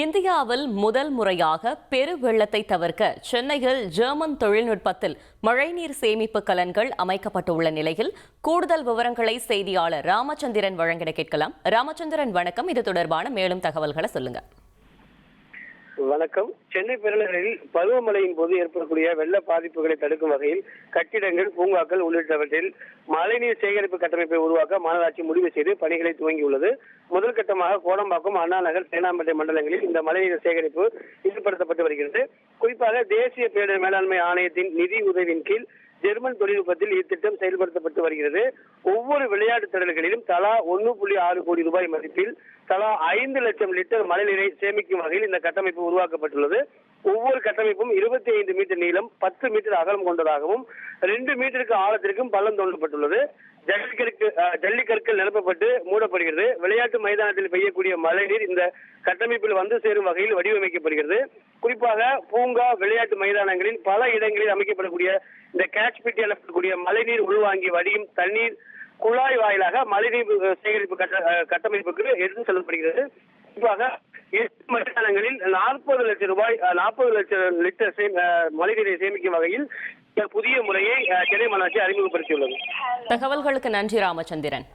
இந்தியாவில் முதல் முறையாக பெரு வெள்ளத்தை தவிர்க்க சென்னையில் ஜெர்மன் தொழில்நுட்பத்தில் மழைநீர் சேமிப்பு கலன்கள் அமைக்கப்பட்டுள்ள நிலையில் கூடுதல் விவரங்களை செய்தியாளர் ராமச்சந்திரன் வழங்கிட கேட்கலாம். ராமச்சந்திரன் வணக்கம். இது தொடர்பான மேலும் தகவல்களை சொல்லுங்க. வணக்கம். சென்னை பெருநகரில் பருவமழையின் போது ஏற்படக்கூடிய வெள்ள பாதிப்புகளை தடுக்கும் வகையில் கட்டிடங்கள் பூங்காக்கள் உள்ளிட்டவற்றில் மழைநீர் சேகரிப்பு கட்டமைப்பை உருவாக்க மாநகராட்சி முடிவு செய்து பணிகளை துவங்கியுள்ளது. முதல் கட்டமாக கோடம்பாக்கம் அண்ணா நகர் சேனாம்பேட்டை மண்டலங்களில் இந்த மழைநீர் சேகரிப்பு ஈடுபடுத்தப்பட்டு வருகிறது. குறிப்பாக தேசிய பேரிடர் மேலாண்மை ஆணையத்தின் நிதி உதவியின் கீழ் ஜெர்மன் தொழில்நுட்பத்தில் இத்திட்டம் செயல்படுத்தப்பட்டு வருகிறது. ஒவ்வொரு விளையாட்டு திடல்களிலும் தலா ஒன்று புள்ளி ஆறு கோடி ரூபாய் மதிப்பில் தலா ஐந்து லட்சம் லிட்டர் மழைநீரை சேமிக்கும் வகையில் இந்த கட்டமைப்பு உருவாக்கப்பட்டுள்ளது. ஒவ்வொரு கட்டமைப்பும் இருபத்தி ஐந்து மீட்டர் நீளம் பத்து மீட்டர் அகலம் கொண்டதாகவும் ரெண்டு மீட்டருக்கு ஆழத்திற்கும் பள்ளம் தோண்டப்பட்டுள்ளது. ஜல்லிக்கற்கு ஜல்லிக்கற்கள் நிரப்பப்பட்டு மூடப்படுகிறது. விளையாட்டு மைதானத்தில் பெய்யக்கூடிய மழைநீர் இந்த கட்டமைப்பில் வந்து சேரும் வகையில் வடிவமைக்கப்படுகிறது. குறிப்பாக பூங்கா விளையாட்டு மைதானங்களில் பல இடங்களில் அமைக்கப்படக்கூடிய இந்த கேட்ச் பிட்டி எனப்படக்கூடிய மழைநீர் உள்வாங்கி வடியும் தண்ணீர் குழாய் வாயிலாக மழைநீர் சேகரிப்பு கட்ட கட்டமைப்புக்கு எடுத்து செல்லப்படுகிறது. குறிப்பாக எட்டு மைதானங்களில் நாற்பது லட்சம் ரூபாய் நாற்பது லட்சம் லிட்டர் அஹ், மழைநீரை சேமிக்கும் வகையில் புதிய முறையை சென்னை மாநகராட்சி அறிமுகப்படுத்தியுள்ளது. தகவல்களுக்கு நன்றி ராமச்சந்திரன்.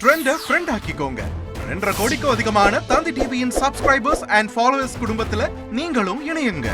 ட்ரெண்ட ஃப்ரெண்ட் ஆக்கிக்கோங்க. ரெண்டரை கோடிக்கும் அதிகமான தந்தி டிவியின் சப்ஸ்கிரைபர்ஸ் அண்ட் ஃபாலோவர்ஸ் குடும்பத்துல நீங்களும் இணையுங்க.